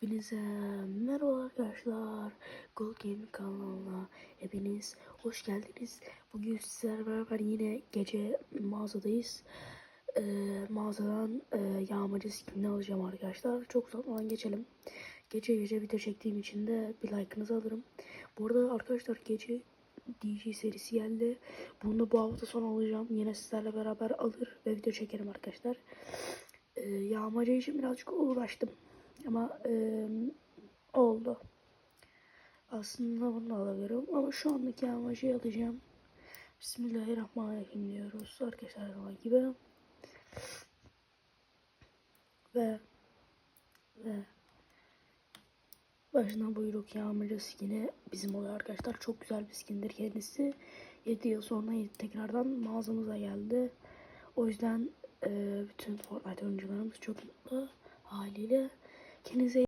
Hepinize merhaba arkadaşlar. Gold Gaming kanalına hepiniz hoş geldiniz. Bugün sizlerle beraber yine gece mağazadayız. Ee, mağazadan e, yağmacı skinini alacağım arkadaşlar. Çok zaman geçelim. Gece gece video çektiğim için de bir like'ınızı alırım. Bu arada arkadaşlar gece DJ serisi geldi. Bunu da bu hafta sonu alacağım. Yine sizlerle beraber alır ve video çekerim arkadaşlar. Ee, yağmacı için birazcık uğraştım. Ama eee, oldu. Aslında bunu da alabilirim ama şu andaki amacı alacağım. Bismillahirrahmanirrahim diyoruz arkadaşlar zaman gibi. Ve ve başına buyruk yağmacı skini bizim oluyor arkadaşlar. Çok güzel bir skindir kendisi. 7 yıl sonra tekrardan mağazamıza geldi. O yüzden eee, bütün Fortnite oyuncularımız çok mutlu haliyle. Kendinize